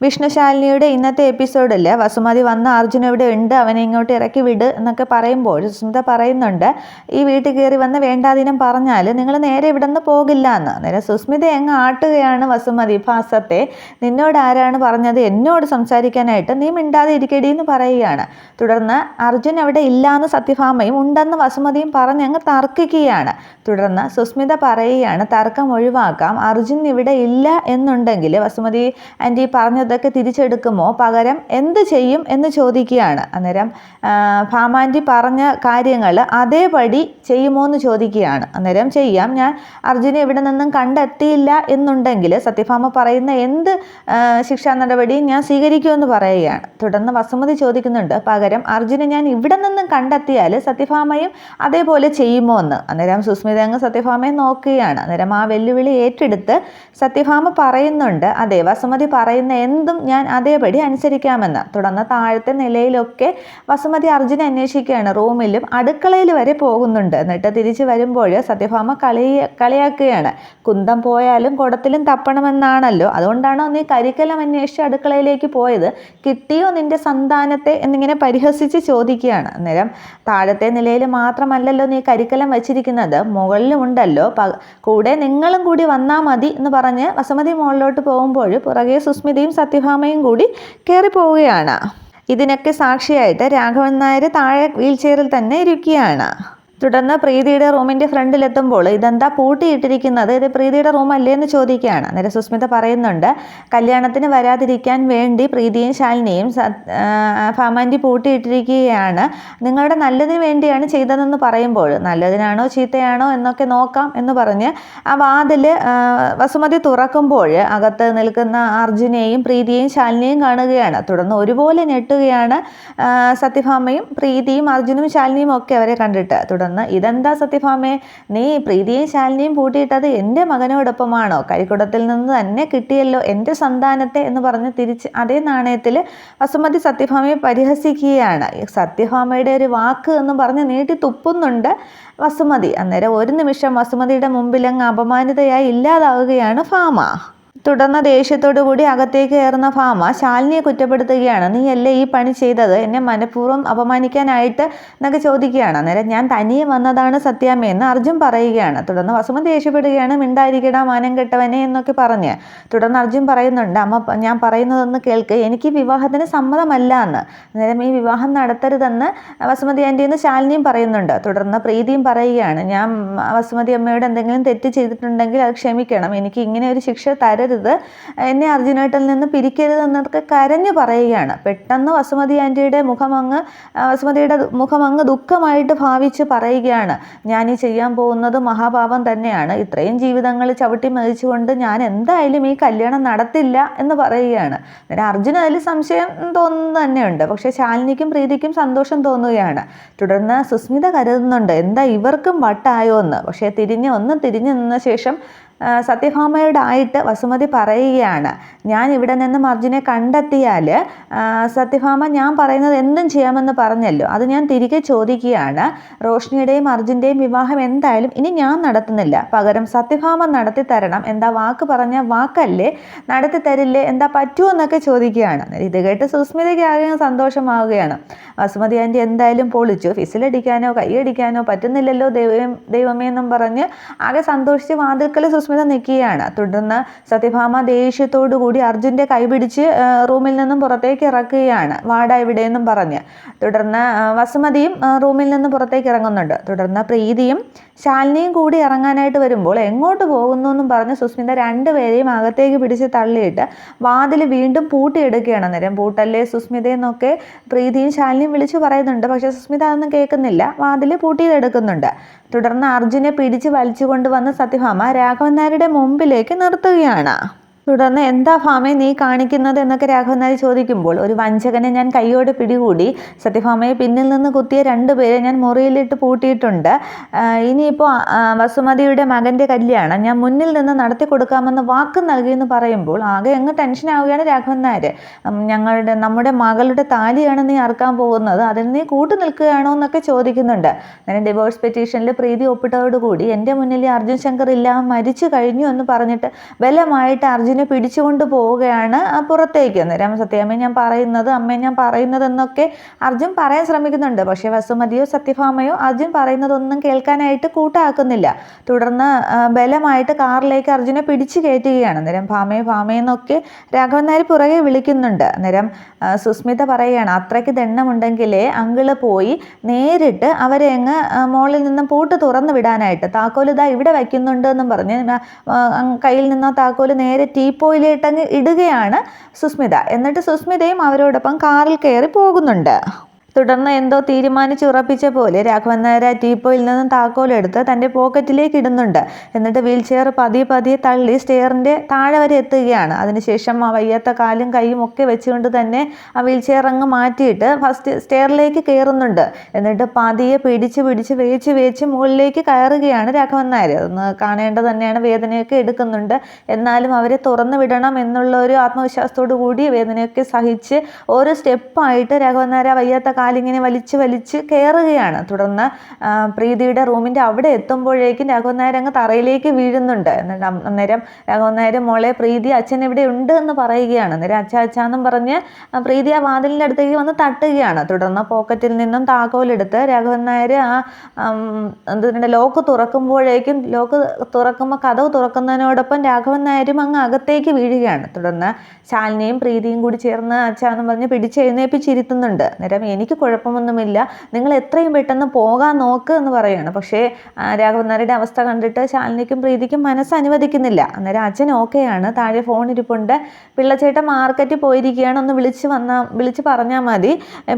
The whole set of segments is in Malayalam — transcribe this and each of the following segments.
വിഷ്ണുശാലിനിയുടെ ഇന്നത്തെ എപ്പിസോഡിൽ വസുമതി വന്ന അർജുൻ ഇവിടെ ഉണ്ട്? അവനെ ഇങ്ങോട്ട് ഇറക്കി വിട് എന്നൊക്കെ പറയുമ്പോൾ സുസ്മിത പറയുന്നുണ്ട് ഈ വീട്ടിൽ കയറി വന്ന് വേണ്ടാദിനം പറഞ്ഞാൽ നിങ്ങൾ നേരെ ഇവിടെ നിന്ന് പോകില്ല എന്ന്. അന്നേരം സുസ്മിത എങ്ങ് ആട്ടുകയാണ് വസുമതി ഭാസത്തെ നിന്നോട് ആരാണ് പറഞ്ഞത്? എന്നോട് സംസാരിക്കാനായിട്ട് നീ മിണ്ടാതെ ഇരിക്കടി എന്ന് പറയുകയാണ്. തുടർന്ന് അർജുൻ അവിടെ ഇല്ലാന്ന് സത്യഭാമയും ഉണ്ടെന്ന് വസുമതിയും പറഞ്ഞ് അങ്ങ് തർക്കിക്കുകയാണ്. തുടർന്ന് സുസ്മിത പറയുകയാണ് തർക്കം ഒഴിവാക്കാം. അർജുൻ ഇവിടെ ഇല്ല എന്നുണ്ടെങ്കിൽ വസുമതി ആന്റി പറഞ്ഞതൊക്കെ തിരിച്ചെടുക്കുമോ? പകരം എന്ത് ചെയ്യും എന്ന് ചോദിക്കുകയാണ്. അന്നേരം ഭാമാന്റി പറഞ്ഞ കാര്യങ്ങൾ അതേപടി ചെയ്യുമോ എന്ന് ചോദിക്കുകയാണ്. അന്നേരം ചെയ്യാം. ഞാൻ അർജുനെ ഇവിടെ നിന്നും കണ്ടെത്തിയില്ല എന്നുണ്ടെങ്കിൽ സത്യഭാമ പറയുന്ന എന്ത് ശിക്ഷാ നടപടിയും ഞാൻ സ്വീകരിക്കുമെന്ന് പറയുകയാണ്. തുടർന്ന് വസുമതി ചോദിക്കുന്നുണ്ട് പകരം അർജുനെ ഞാൻ ഇവിടെ നിന്നും കണ്ടെത്തിയാൽ സത്യഭാമയും അതേപോലെ ചെയ്യുമോ എന്ന്? അന്നേരം സുസ്മിത അങ്ങ് സത്യഭാമയെ നോക്കുകയാണ്. അന്നേരം ആ വെല്ലുവിളി ഏറ്റെടുത്ത് സത്യഭാമ പറയുന്നുണ്ട് അതെ വസുമതി പറയുന്ന എന്തും ഞാൻ അതേപടി അനുസരിക്കാമെന്ന്. തുടർന്ന് താഴത്തെ നിലയിലൊക്കെ വസുമതി അർജുനെ അന്വേഷിക്കുകയാണ്. റൂമിലും അടുക്കളയിൽ വരെ പോകുന്നുണ്ട്. എന്നിട്ട് തിരിച്ചു വരുമ്പോൾ സത്യഭാമ കളി കളിയാക്കുകയാണ്. കുന്തം പോയാലും കുടത്തിലും തപ്പണമെന്നാണല്ലോ. അതുകൊണ്ടാണോ നീ കരിക്കലം അന്വേഷിച്ച് അടുക്കളയിലേക്ക് പോയത്? കിട്ടിയോ നിന്റെ സന്താനത്തെ എന്നിങ്ങനെ പരിഹസിച്ച് ചോദിക്കുകയാണ്. അന്നേരം താഴത്തെ നിലയിൽ മാത്രമല്ലല്ലോ നീ കരിക്കലം വച്ചിരിക്കുന്നത്. മുകളിലും ഉണ്ടല്ലോ. കൂടെ നിങ്ങളും കൂടി വന്നാൽ മതി എന്ന് പറഞ്ഞ് വസുമതി മുകളിലോട്ട് പോകുമ്പോൾ പുറകെ സുസ്മിതയും സത്യഭാമയും കൂടി കയറി പോവുകയാണ്. ഇതിനൊക്കെ സാക്ഷിയായിട്ട് രാഘവൻ നായർ താഴെ വീൽ ചെയറിൽ തന്നെ ഇരിക്കുകയാണ്. തുടർന്ന് പ്രീതിയുടെ റൂമിന്റെ ഫ്രണ്ടിലെത്തുമ്പോൾ ഇതെന്താ പൂട്ടിയിട്ടിരിക്കുന്നത്? ഇത് പ്രീതിയുടെ അല്ലേ എന്ന് ചോദിക്കുകയാണ്. അന്നേരം സുസ്മിത പറയുന്നുണ്ട് കല്യാണത്തിന് വരാതിരിക്കാൻ വേണ്ടി പ്രീതിയും ശാലിനിയും ഫാമാന്റി പൂട്ടിയിട്ടിരിക്കുകയാണ്. നിങ്ങളുടെ നല്ലതിന് വേണ്ടിയാണ് ചെയ്തതെന്ന് പറയുമ്പോൾ നല്ലതിനാണോ ചീത്തയാണോ എന്നൊക്കെ നോക്കാം എന്ന് പറഞ്ഞ് ആ വാതിൽ വസുമതി തുറക്കുമ്പോൾ അകത്ത് നിൽക്കുന്ന അർജുനെയും പ്രീതിയെയും ശാലിനിയും കാണുകയാണ്. തുടർന്ന് ഒരുപോലെ ഞെട്ടുകയാണ് സത്യഭാമയും പ്രീതിയും അർജുനും ശാലിനിയും ഒക്കെ അവരെ കണ്ടിട്ട്. തുടർന്ന് ഇതെന്താ സത്യഭാമേ? നീ പ്രീതിയും ശാലിനിയും പൂട്ടിയിട്ടത് എന്റെ മകനോടൊപ്പമാണോ? കരിക്കുടത്തിൽ നിന്ന് തന്നെ കിട്ടിയല്ലോ എന്റെ സന്താനത്തെ എന്ന് പറഞ്ഞ് തിരിച്ച് അതേ നാണയത്തിൽ വസുമതി സത്യഭാമയെ പരിഹസിക്കുകയാണ്. സത്യഭാമയുടെ ഒരു വാക്ക് എന്ന് പറഞ്ഞ് നീട്ടി തുപ്പുന്നുണ്ട് വസുമതി. അന്നേരം ഒരു നിമിഷം വസുമതിയുടെ മുമ്പിലങ്ങ് അപമാനിതയായി ഇല്ലാതാവുകയാണ് ഭാമ. തുടർന്ന് ദേഷ്യത്തോടു കൂടി അകത്തേക്ക് കയറുന്ന ഭാമ ശാലിനിയെ കുറ്റപ്പെടുത്തുകയാണ്. നീ അല്ലേ ഈ പണി ചെയ്തത്? എന്നെ മനഃപൂർവം അപമാനിക്കാനായിട്ട് എന്നൊക്കെ ചോദിക്കുകയാണ്. അന്നേരം ഞാൻ തനിയെ വന്നതാണ് സത്യാമ്മയെന്ന് അർജുൻ പറയുകയാണ്. തുടർന്ന് വസുമ ദേഷ്യപ്പെടുകയാണ്. മിണ്ടായിരിക്കടാ മാനം കെട്ടവനെ എന്നൊക്കെ പറഞ്ഞ്. തുടർന്ന് അർജുൻ പറയുന്നുണ്ട് അമ്മ ഞാൻ പറയുന്നതൊന്ന് കേൾക്ക്. എനിക്ക് വിവാഹത്തിന് സമ്മതമല്ല എന്ന്. അന്നേരം ഈ വിവാഹം നടത്തരുതെന്ന് വസുമതി ആന്റി എന്ന് ശാലിനിയും പറയുന്നുണ്ട്. തുടർന്ന് പ്രീതിയും പറയുകയാണ് ഞാൻ വസുമതി അമ്മയോട് എന്തെങ്കിലും തെറ്റ് ചെയ്തിട്ടുണ്ടെങ്കിൽ അത് ക്ഷമിക്കണം. എനിക്ക് ഇങ്ങനെ ഒരു ശിക്ഷ തരരുത്. എന്നെ അർജുനേട്ടിൽ നിന്ന് പിരിക്കരുത് എന്നൊക്കെ കരഞ്ഞു പറയുകയാണ്. പെട്ടെന്ന് വസുമതി ആന്റിയുടെ മുഖമങ്ങ് വസുമതിയുടെ മുഖമങ്ങ് ദുഃഖമായിട്ട് ഭാവിച്ച് പറയുകയാണ്. ഞാൻ ഈ ചെയ്യാൻ പോകുന്നത് മഹാഭാവം തന്നെയാണ്. ഇത്രയും ജീവിതങ്ങൾ ചവിട്ടി മതിച്ചുകൊണ്ട് ഞാൻ എന്തായാലും ഈ കല്യാണം നടത്തില്ല എന്ന് പറയുകയാണ്. അന്നേരം അർജുന അതിൽ സംശയം തോന്നുന്നു തന്നെയുണ്ട്. പക്ഷേ ശാലിനിക്കും പ്രീതിക്കും സന്തോഷം തോന്നുകയാണ്. തുടർന്ന് സുസ്മിത കരുതുന്നുണ്ട് എന്താ ഇവർക്കും വട്ടായോ എന്ന് പക്ഷേ തിരിഞ്ഞ് ഒന്ന് തിരിഞ്ഞു നിന്ന ശേഷം ആ, സത്യഭാമയുടെ ആയിട്ട് വസുമതി പറയുകയാണ്. ഞാൻ ഇവിടെ നിന്നും അർജുനെ കണ്ടെത്തിയാൽ സത്യഭാമ ഞാൻ പറയുന്നത് എന്തും ചെയ്യാമെന്ന് പറഞ്ഞല്ലോ. അത് ഞാൻ തിരികെ ചോദിക്കുകയാണ്. റോഷ്നിയുടെയും അർജുന്റെയും വിവാഹം എന്തായാലും ഇനി ഞാൻ നടത്തുന്നില്ല. പകരം സത്യഭാമ നടത്തി തരണം. എന്താ വാക്ക് പറഞ്ഞ വാക്കല്ലേ? നടത്തി തരില്ലേ? എന്താ പറ്റുമോ എന്നൊക്കെ ചോദിക്കുകയാണ്. ഇത് കേട്ട് സുസ്മിതയ്ക്ക് ആകെ സന്തോഷമാവുകയാണ്. വസുമതി ആന്റി എന്തായാലും പൊളിച്ചു. ഫിസിലടിക്കാനോ കൈയടിക്കാനോ പറ്റുന്നില്ലല്ലോ ദൈവം ദൈവമേ എന്നും പറഞ്ഞ് ആകെ സന്തോഷിച്ച് വാതിൽക്കൽ സുസ്മിത നിൽക്കുകയാണ്. തുടർന്ന് സത്യഭാമ ദേഷ്യത്തോടു കൂടി അർജുന്റെ കൈപിടിച്ച് റൂമിൽ നിന്നും പുറത്തേക്ക് ഇറക്കുകയാണ് വാട എവിടെയെന്നും പറഞ്ഞ്. തുടർന്ന് വസുമതിയും റൂമിൽ നിന്നും പുറത്തേക്ക് ഇറങ്ങുന്നുണ്ട്. തുടർന്ന് പ്രീതിയും ശാലിനിയും കൂടി ഇറങ്ങാനായിട്ട് വരുമ്പോൾ എങ്ങോട്ട് പോകുന്നു എന്നും പറഞ്ഞ് സുസ്മിത രണ്ടുപേരെയും അകത്തേക്ക് പിടിച്ച് തള്ളിയിട്ട് വാതിൽ വീണ്ടും പൂട്ടിയെടുക്കുകയാണ് നേരം. പൂട്ടല്ലേ സുസ്മിത എന്നൊക്കെ പ്രീതിയും ശാലിനിയും വിളിച്ചു പറയുന്നുണ്ട്. പക്ഷേ സുസ്മിത അതൊന്നും കേൾക്കുന്നില്ല. വാതിൽ പൂട്ടിയതെടുക്കുന്നുണ്ട് തുടർന്ന് അർജുനെ പിടിച്ച് വലിച്ചു കൊണ്ടുവന്ന് സത്യഭാമ രാഘവൻ നായരുടെ മുമ്പിലേക്ക് നിർത്തുകയാണ്. തുടർന്ന് എന്താ ഭാമയെ നീ കാണിക്കുന്നത് എന്നൊക്കെ രാഘവൻ ചോദിക്കുമ്പോൾ ഒരു വഞ്ചകനെ ഞാൻ കൈയോടെ പിടികൂടി സത്യഭാമയെ പിന്നിൽ നിന്ന് കുത്തിയ രണ്ടുപേരെ ഞാൻ മുറിയിലിട്ട് പൂട്ടിയിട്ടുണ്ട്. ഇനിയിപ്പോൾ വസുമതിയുടെ മകന്റെ കല്യാണം ഞാൻ മുന്നിൽ നിന്ന് നടത്തി കൊടുക്കാമെന്ന് വാക്ക് നൽകിയെന്ന് പറയുമ്പോൾ ആകെ അങ്ങ് ടെൻഷൻ ആവുകയാണ് രാഘവൻ നായർ. ഞങ്ങളുടെ നമ്മുടെ മകളുടെ താലിയാണ് നീ അറക്കാൻ പോകുന്നത്. അതിൽ നീ കൂട്ടു നിൽക്കുകയാണോ എന്നൊക്കെ ചോദിക്കുന്നുണ്ട്. അങ്ങനെ ഡിവോഴ്സ് പെറ്റീഷനിൽ പ്രീതി ഒപ്പിട്ടതോടുകൂടി എന്റെ മുന്നിൽ അർജുൻ ശങ്കർ ഇല്ല മരിച്ചു കഴിഞ്ഞു എന്ന് പറഞ്ഞിട്ട് ബലമായിട്ട് അർജുൻ അർജുനെ പിടിച്ചുകൊണ്ട് പോവുകയാണ് പുറത്തേക്ക്. സത്യാമ്മ ഞാൻ പറയുന്നത് അമ്മ ഞാൻ പറയുന്നത് എന്നൊക്കെ അർജുൻ പറയാൻ ശ്രമിക്കുന്നുണ്ട്. പക്ഷേ വസുമതിയോ സത്യഭാമയോ അർജുൻ പറയുന്നതൊന്നും കേൾക്കാനായിട്ട് കൂട്ടാക്കുന്നില്ല. തുടർന്ന് ബലമായിട്ട് കാറിലേക്ക് അർജുനെ പിടിച്ചു കയറ്റുകയാണ്. അന്നേരം ഭാമയെ ഭാമയെന്നൊക്കെ രാഘവൻ നായർ പുറകെ വിളിക്കുന്നുണ്ട്. അന്നേരം സുസ്മിത പറയുകയാണ് അത്രയ്ക്ക് ദണ്ണമുണ്ടെങ്കിലേ അങ്കിൾ പോയി നേരിട്ട് അവരെ അങ്ങ് മോളിൽ നിന്നും പൂട്ട് തുറന്നു വിടാനായിട്ട്. താക്കോൽ ഇതാ ഇവിടെ വയ്ക്കുന്നുണ്ട് എന്നും പറഞ്ഞ് കയ്യിൽ നിന്നോ താക്കോൽ നേരെ ടീപ്പോയിലിട്ടങ്ങ് ഇടുകയാണ് സുസ്മിത. എന്നിട്ട് സുസ്മിതയും അവരോടൊപ്പം കാറിൽ കയറി പോകുന്നുണ്ട്. തുടർന്ന് എന്തോ തീരുമാനിച്ചുറപ്പിച്ച പോലെ രാഘവൻ നായർ ആ ടീപ്പോയിൽ നിന്നും താക്കോലെടുത്ത് തന്റെ പോക്കറ്റിലേക്ക് ഇടുന്നുണ്ട്. എന്നിട്ട് വീൽ ചെയർ പതിയെ പതിയെ തള്ളി സ്റ്റെയറിന്റെ താഴെ വരെ എത്തുകയാണ്. അതിനുശേഷം ആ വയ്യാത്ത കാലും കൈയും ഒക്കെ വെച്ചുകൊണ്ട് തന്നെ ആ വീൽ ചെയർ അങ്ങ് മാറ്റിയിട്ട് ഫസ്റ്റ് സ്റ്റെയറിലേക്ക് കയറുന്നുണ്ട് എന്നിട്ട് പതിയെ പിടിച്ച് പിടിച്ച് വേച്ച് വേച്ച് മുകളിലേക്ക് കയറുകയാണ് രാഘവൻ നായർ. അതൊന്ന് കാണേണ്ടത് തന്നെയാണ് വേദനയൊക്കെ എടുക്കുന്നുണ്ട്. എന്നാലും അവരെ തുറന്നു വിടണം എന്നുള്ള ഒരു ആത്മവിശ്വാസത്തോടു കൂടി വേദനയൊക്കെ സഹിച്ച് ഓരോ സ്റ്റെപ്പായിട്ട് രാഘവൻ നായർ വയ്യാത്ത കാലിങ്ങനെ വലിച്ച് വലിച്ച് കയറുകയാണ് തുടർന്ന് പ്രീതിയുടെ റൂമിന്റെ അവിടെ എത്തുമ്പോഴേക്കും രാഘവൻ നായർ അങ്ങ് തറയിലേക്ക് വീഴുന്നുണ്ട്. അന്നേരം രാഘവൻ നായർ മോളെ പ്രീതി അച്ഛൻ ഇവിടെ ഉണ്ട് എന്ന് പറയുകയാണ്. അന്നേരം അച്ഛ അച്ഛാന്നും പറഞ്ഞ് പ്രീതി ആ വാതിലിന്റെ അടുത്തേക്ക് വന്ന് തട്ടുകയാണ്. തുടർന്ന് പോക്കറ്റിൽ നിന്നും താക്കോലെടുത്ത് രാഘവൻ നായർ ആ എന്തിന്റെ ലോക്ക് തുറക്കുമ്പോഴേക്കും ലോക്ക് തുറക്കുമ്പോൾ കഥവ് തുറക്കുന്നതിനോടൊപ്പം രാഘവൻ നായരും അങ്ങ് അകത്തേക്ക് വീഴുകയാണ്. തുടർന്ന് ശാലിനിയും പ്രീതിയും കൂടി ചേർന്ന് അച്ഛാന്നും പറഞ്ഞ് പിടിച്ചെഴുന്നേപ്പിച്ചിരുത്തുന്നുണ്ട് അന്നേരം എനിക്ക് കുഴപ്പമൊന്നുമില്ല. നിങ്ങൾ എത്രയും പെട്ടെന്ന് പോകാൻ നോക്ക് എന്ന് പറയുകയാണ് പക്ഷേ രാഘവനാരുടെ അവസ്ഥ കണ്ടിട്ട് ശാലിനിക്കും പ്രീതിക്കും മനസ്സ് അനുവദിക്കുന്നില്ല. അന്നേരം അച്ഛൻ ഓക്കെയാണ്. താഴെ ഫോൺ ഇരിപ്പുണ്ട്. പിള്ളച്ചേട്ടൻ മാർക്കറ്റിൽ പോയിരിക്കുകയാണ്. ഒന്ന് വിളിച്ച് വന്നാൽ വിളിച്ച് പറഞ്ഞാൽ മതി.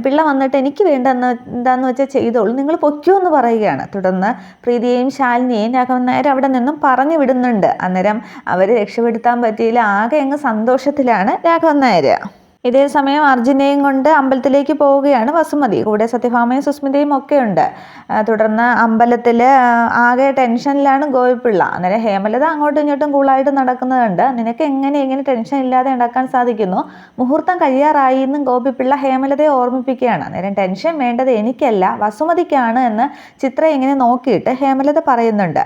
പിള്ള വന്നിട്ട് എനിക്ക് വേണ്ട എന്താന്ന് വെച്ചാൽ ചെയ്തോളൂ. നിങ്ങൾ പൊയ്ക്കോ എന്ന് പറയുകയാണ്. തുടർന്ന് പ്രീതിയെയും ശാലിനിയെയും രാഘവൻ നായർ അവിടെ നിന്നും പറഞ്ഞു വിടുന്നുണ്ട്. അന്നേരം അവരെ രക്ഷപ്പെടുത്താൻ പറ്റിയില്ല. ആകെ അങ്ങ് സന്തോഷത്തിലാണ് രാഘവൻ നായർ ഇതേ സമയം അർജുനെയും കൊണ്ട് അമ്പലത്തിലേക്ക് പോവുകയാണ് വസുമതി. കൂടെ സത്യഭാമയും സുസ്മിതയും ഒക്കെ ഉണ്ട് തുടർന്ന് അമ്പലത്തിൽ ആകെ ടെൻഷനിലാണ് ഗോപിപ്പിള്ള അന്നേരം ഹേമലത അങ്ങോട്ടും ഇങ്ങോട്ടും കൂളായിട്ട് നടക്കുന്നതുണ്ട് നിനക്ക് എങ്ങനെ എങ്ങനെ ടെൻഷൻ ഇല്ലാതെ ഉണ്ടാക്കാൻ സാധിക്കുന്നു? മുഹൂർത്തം കഴിയാറായി എന്നും ഗോപിപ്പിള്ള ഹേമലതയെ ഓർമ്മിപ്പിക്കുകയാണ്. അന്നേരം ടെൻഷൻ വേണ്ടത് എനിക്കല്ല വസുമതിക്കാണ് എന്ന് ചിത്ര ഇങ്ങനെ നോക്കിയിട്ട് ഹേമലത പറയുന്നുണ്ട്.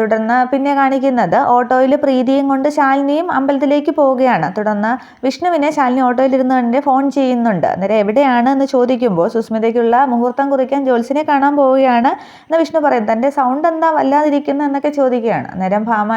തുടർന്ന് പിന്നെ കാണിക്കുന്നത് ഓട്ടോയിൽ പ്രീതിയും കൊണ്ട് ശാലിനിയും അമ്പലത്തിലേക്ക് പോവുകയാണ്. തുടർന്ന് വിഷ്ണുവിനെ ശാലിനി ഓട്ടോയിലിരുന്ന് തന്നെ ഫോൺ ചെയ്യുന്നുണ്ട്. അന്നേരം എവിടെയാണ് എന്ന് ചോദിക്കുമ്പോൾ സുസ്മിതയ്ക്കുള്ള മുഹൂർത്തം കുറിക്കാൻ ജോത്സിനെ കാണാൻ പോവുകയാണ് എന്ന് വിഷ്ണു പറയും. തന്റെ സൗണ്ട് എന്താ വല്ലാതിരിക്കുന്നു എന്നൊക്കെ ചോദിക്കുകയാണ്. അന്നേരം ഭാമ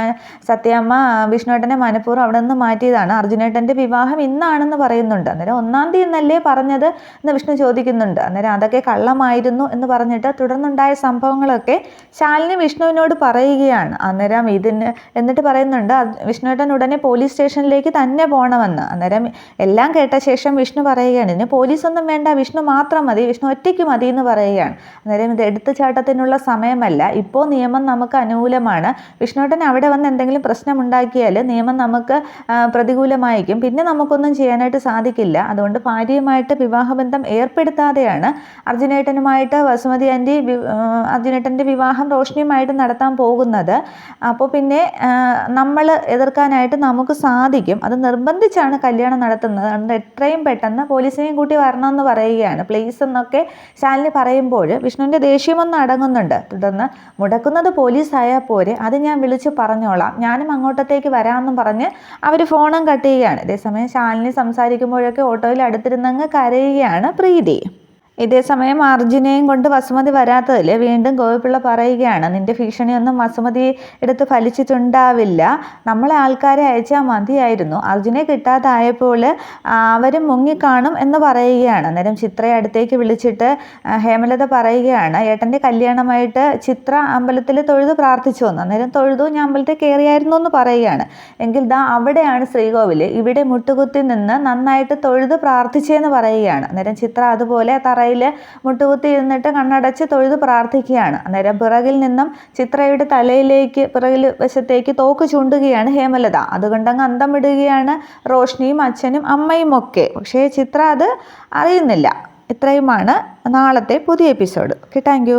സത്യമ്മ വിഷ്ണുവേട്ടനെ മനഃപൂർവം അവിടെ നിന്ന് മാറ്റിയതാണ്. അർജുനേട്ടന്റെ വിവാഹം ഇന്നാണെന്ന് പറയുന്നുണ്ട്. അന്നേരം ഒന്നാം തീയതി എന്നല്ലേ പറഞ്ഞത് എന്ന് വിഷ്ണു ചോദിക്കുന്നുണ്ട്. അന്നേരം അതൊക്കെ കള്ളമായിരുന്നു എന്ന് പറഞ്ഞിട്ട് തുടർന്നുണ്ടായ സംഭവങ്ങളൊക്കെ ശാലിനി വിഷ്ണുവിനോട് പറയുകയാണ്. അന്നേരം ഇതിന് എന്നിട്ട് പറയുന്നുണ്ട് വിഷ്ണുവേട്ടൻ ഉടനെ പോലീസ് സ്റ്റേഷനിലേക്ക് തന്നെ പോകണമെന്ന്. അന്നേരം എല്ലാം എല്ലാം കേട്ട ശേഷം വിഷ്ണു പറയുകയാണ് ഇനി പോലീസൊന്നും വേണ്ട വിഷ്ണു മാത്രം മതി വിഷ്ണു ഒറ്റയ്ക്ക് മതി എന്ന് പറയുകയാണ്. അന്നേരം ഇത് എടുത്തുചാട്ടത്തിനുള്ള സമയമല്ല ഇപ്പോൾ നിയമം നമുക്ക് അനുകൂലമാണ്. വിഷ്ണുട്ടൻ അവിടെ വന്ന് എന്തെങ്കിലും പ്രശ്നം ഉണ്ടാക്കിയാൽ നിയമം നമുക്ക് പ്രതികൂലമായിരിക്കും. പിന്നെ നമുക്കൊന്നും ചെയ്യാനായിട്ട് സാധിക്കില്ല. അതുകൊണ്ട് ഭാര്യയുമായിട്ട് വിവാഹബന്ധം ഏർപ്പെടുത്താതെയാണ് അർജുനേട്ടനുമായിട്ട് വസുമതി ആന്റി അർജുനേട്ടന്റെ വിവാഹം റോഷ്നിയുമായിട്ട് നടത്താൻ പോകുന്നത്. അപ്പോൾ പിന്നെ നമ്മൾ എതിർക്കാനായിട്ട് നമുക്ക് സാധിക്കും. അത് നിർബന്ധിച്ചാണ് കല്യാണം നടത്തുന്നത്. അതുകൊണ്ട് എത്രയും പെട്ടെന്ന് പോലീസിനെയും കൂട്ടി വരണമെന്ന് പറയുകയാണ്. പ്ലീസ് എന്നൊക്കെ ശാലിനി പറയുമ്പോൾ വിഷ്ണുവിന്റെ ദേഷ്യമൊന്നും അടങ്ങുന്നുണ്ട്. തുടർന്ന് മുടക്കുന്നത് പോലീസായാൽ പോരെ അത് ഞാൻ വിളിച്ച് പറഞ്ഞോളാം. ഞാനും അങ്ങോട്ടത്തേക്ക് വരാമെന്നും പറഞ്ഞ് അവർ ഫോണും കട്ട് ചെയ്യുകയാണ്. അതേസമയം ശാലിനി സംസാരിക്കുമ്പോഴൊക്കെ ഓട്ടോയിൽ അടുത്തിരുന്നങ്ങ് കരയുകയാണ് പ്രീതി. ഇതേസമയം അർജുനെയും കൊണ്ട് വസുമതി വരാത്തതിൽ വീണ്ടും ഗോപിപ്പിള്ള പറയുകയാണ് നിന്റെ ഭീഷണിയൊന്നും വസുമതി എടുത്ത് ഫലിച്ചിട്ടുണ്ടാവില്ല. നമ്മളെ ആൾക്കാരെ അയച്ചാൽ മതിയായിരുന്നു. അർജുനെ കിട്ടാതായപ്പോൾ അവരും മുങ്ങിക്കാണും എന്ന് പറയുകയാണ്. അന്നേരം ചിത്രയെ അടുത്തേക്ക് വിളിച്ചിട്ട് ഹേമലത പറയുകയാണ് ഏട്ടന്റെ കല്യാണമായിട്ട് ചിത്ര അമ്പലത്തിൽ തൊഴുതു പ്രാർത്ഥിച്ചു വന്നു അന്നേരം തൊഴുതു ഞാൻ അമ്പലത്തിൽ കയറിയായിരുന്നു എന്ന് പറയുകയാണ്. എങ്കിൽ ദാ അവിടെയാണ് ശ്രീകോവിൽ ഇവിടെ മുട്ടുകുത്തി നിന്ന് നന്നായിട്ട് തൊഴുത് പ്രാർത്ഥിച്ചെന്ന് പറയുകയാണ്. അന്നേരം ചിത്ര അതുപോലെ തറ തറയിൽ മുട്ടുകുത്തി ഇരുന്നിട്ട് കണ്ണടച്ച് തൊഴുത് പ്രാർത്ഥിക്കുകയാണ്. അന്നേരം പിറകിൽ നിന്നും ചിത്രയുടെ തലയിലേക്ക് പിറകിൽ വശത്തേക്ക് തോക്ക് ചൂണ്ടുകയാണ് ഹേമലത. അതുകൊണ്ടങ്ങ് അന്തം വിടുകയാണ് റോഷ്നിയും അച്ഛനും അമ്മയും ഒക്കെ. പക്ഷേ ചിത്ര അത് അറിയുന്നില്ല. ഇത്രയുമാണ് നാളത്തെ പുതിയ എപ്പിസോഡ്. Okay thank